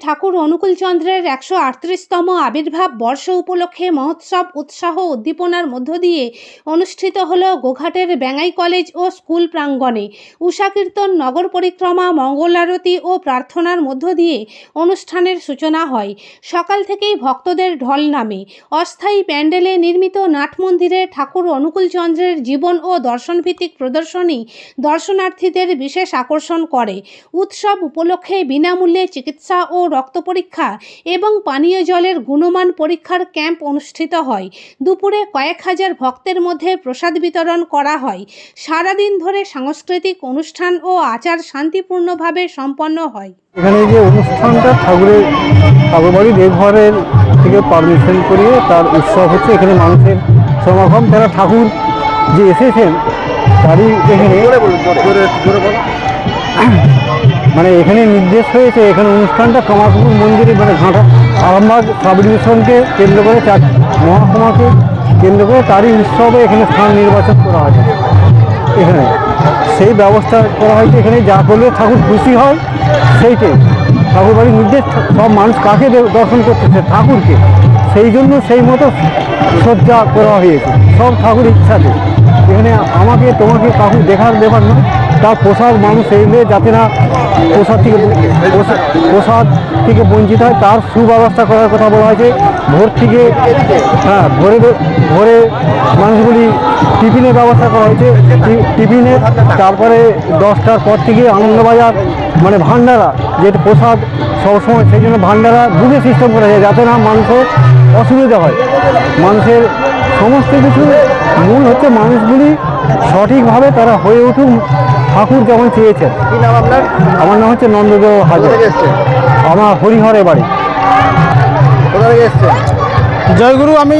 ঠাকুর অনুকূলচন্দ্রের একশো আটত্রিশতম আবির্ভাব বর্ষ উপলক্ষে মহোৎসব উৎসাহ উদ্দীপনার মধ্য দিয়ে অনুষ্ঠিত হল গোঘাটের ব্যাঙাই কলেজ ও স্কুল প্রাঙ্গণে। উষাকীর্তন নগর পরিক্রমা মঙ্গলারতি ও প্রার্থনার মধ্য দিয়ে অনুষ্ঠানের সূচনা হয়। সকাল থেকেই ভক্তদের ঢল নামে। অস্থায়ী প্যান্ডেলে নির্মিত নাট মন্দিরে ঠাকুর অনুকূলচন্দ্রের জীবন ও দর্শনভিত্তিক প্রদর্শনী দর্শনার্থীদের বিশেষ আকর্ষণ করে। উৎসব উপলক্ষে বিনামূল্যে চিকিৎসা ও রক্ত পরীক্ষা এবং পানীয় জলের গুণমান পরীক্ষার ক্যাম্প অনুষ্ঠিত হয়। দুপুরে কয়েক হাজার ভক্তের মধ্যে প্রসাদ বিতরণ করা হয়। সারাদিন ধরে সাংস্কৃতিক অনুষ্ঠান ও আচার শান্তিপূর্ণভাবে সম্পন্ন হয়। এখানে যে অনুষ্ঠানটা ঠাকুরের ঠাকুরবাড়ি দেবঘরের থেকে পারমিশন করিয়ে তার উৎসব হচ্ছে। এখানে মানুষের সমাগম তারা ঠাকুর যে এসেছেন তারই এখানে মানে এখানে নির্দেশ হয়েছে, এখানে অনুষ্ঠানটা কামারপুকুর মন্দিরে মানে ঘাটা আরামবাগ সাব ডিভিশনকে কেন্দ্র করে চার মহকুমাকে কেন্দ্র করে তারই উৎসবে এখানে স্থান নির্বাচন করা হয়। এখানে সেই ব্যবস্থা করা হয়েছে এখানে যা করলে ঠাকুর খুশি হয়, সেইটাই। ঠাকুর বাড়ির নির্দেশ, সব মানুষ কাকে দর্শন করতেছে ঠাকুরকে। সেই জন্য সেই মতো সজ্জা করা হয়েছে। সব ঠাকুর ইচ্ছাতে। এখানে আমাকে, তোমাকে কাকু দেখার ব্যাপার নয়। তার প্রসাদ মানুষ এই এলে যাতে না প্রসাদ থেকে প্রসাদ- থেকে বঞ্চিত হয়, তার সুব্যবস্থা করার কথা বলা হয়েছে। ভোর থেকে হ্যাঁ ভোরে ভোরে মানুষগুলি টিফিনের ব্যবস্থা করা হয়েছে। টি- টিফিনের তারপরে দশটার পর থেকে আনন্দবাজার মানে ভান্ডারা যেটা প্রসাদ সবসময়, সেই জন্য ভান্ডারা বুঝে সিস্টেম করা যায়, যাতে না মানুষের অসুবিধা হয়। মানুষের সমস্ত কিছু মূল হচ্ছে মানুষগুলি সঠিকভাবে তারা হয়ে উঠুক ঠাকুর কেমন চেয়েছেন? কি নাম আপনার? আমার নাম হচ্ছে নন্দদেব হাজার। আমার হরিহরে বাড়ি। কোথা থেকে এসছেন? জয়গুরু আমি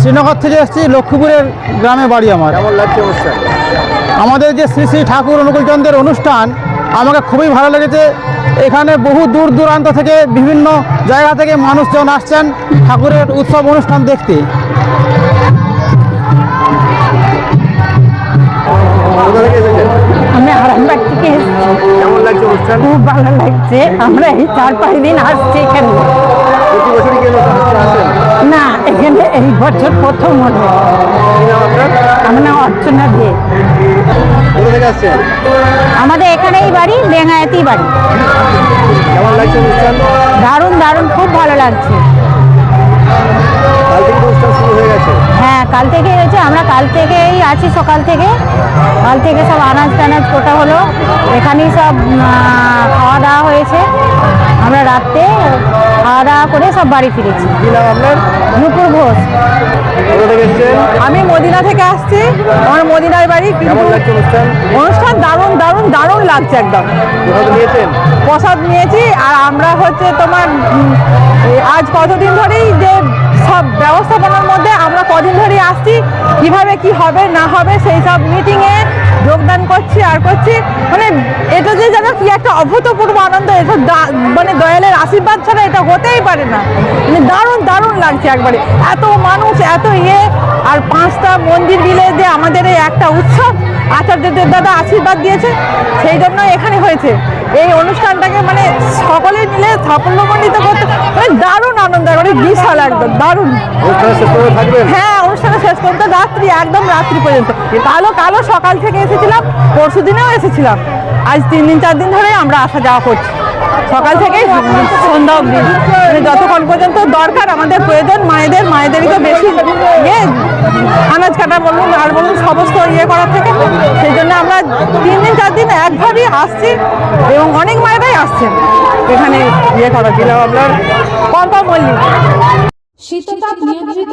শ্রীনগর থেকে এসেছি লক্ষ্মীপুরের গ্রামে বাড়ি আমার। কেমন লাগছে অনুষ্ঠান? আমাদের যে শ্রী শ্রী ঠাকুর অনুকূলচন্দ্রের অনুষ্ঠান আমাকে খুবই ভালো লেগেছে। এখানে বহু দূর দূরান্ত থেকে বিভিন্ন জায়গা থেকে মানুষজন আসছেন ঠাকুরের উৎসব অনুষ্ঠান দেখতে। কোথা থেকে এসেছেন? আমি আরামবাগ থেকে এসেছি কেমন লাগছে অনুষ্ঠান? খুব ভালো লাগছে। আমরা এই চার পাঁচ দিন আসছি এখানে। না এখানে এই বছর প্রথম হলো। কি আমার নাম অর্চনা দিয়ে আমাদের এখানেই বাড়ি বেঙ্গায়াতি বাড়ি। দারুণ দারুণ খুব ভালো লাগছে। কাল থেকে হয়ে কাল থেকে হয়েছে আমরা কাল থেকেই আছি সকাল থেকে। কাল থেকে সব আনাজ টানাজ কোটা হলো। এখানেই সব খাওয়া দাওয়া হয়েছে। আমরা রাত্রে খাওয়া দাওয়া করে সব বাড়ি ফিরেছি। নুপুর ঘোষ। আমি মদিনা থেকে আসছি। আমার মদিনার বাড়ি অনুষ্ঠান? দারুণ দারুণ দারুণ লাগছে একদম। প্রসাদ নিয়েছি। আর আমরা হচ্ছে তোমার আজ কতদিন ধরেই যে সব ব্যবস্থাপনার মধ্যে আমরা কদিন ধরেই আসছি, কীভাবে কি হবে, না হবে, সেই সব মিটিংয়ে যোগদান করছি, আর করছি। মানে এটা যে যেন কি একটা অভূতপূর্ব আনন্দ, এটা মানে দয়ালের আশীর্বাদ ছাড়া এটা হতেই পারে না। মানে দারুণ দারুণ লাগছে একবারে। এত মানুষ, এত ইয়ে আর পাঁচটা মন্দির মিলে যে আমাদের এই একটা উৎসব আচার্যদের দাদা আশীর্বাদ দিয়েছে সেই জন্য এখানে হয়েছে। এই অনুষ্ঠানটাকে মানে সকলে মিলে সাফল্যমণ্ডিত করতে মানে দারুণ আনন্দ মানে বিশাল একদম দারুণ। হ্যাঁ অনুষ্ঠানে শেষ পর্যন্ত রাত্রি একদম রাত্রি পর্যন্ত। কালো কালো সকাল থেকে এসেছিলাম পরশু দিনেও এসেছিলাম। আজ তিন দিন চার দিন ধরে আমরা আসা যাওয়া করছি। সকাল থেকে সন্ধ্যা অবধি। মানে যতক্ষণ পর্যন্ত দরকার, আমাদের প্রয়োজন, মায়েদের মায়েদেরকে বেশি ইয়ে। আনাজ কাটা বলুন আর বলুন, সমস্ত ইয়ে করার থেকে। সেই জন্য আমরা তিন দিন, চার দিন একভাবেই আসছি এবং অনেক মায়েরাই আসছেন। এখানে ইয়ে করার জন্য আপনার পম্পা মল্লিক। শীততাপ নিয়ন্ত্রিত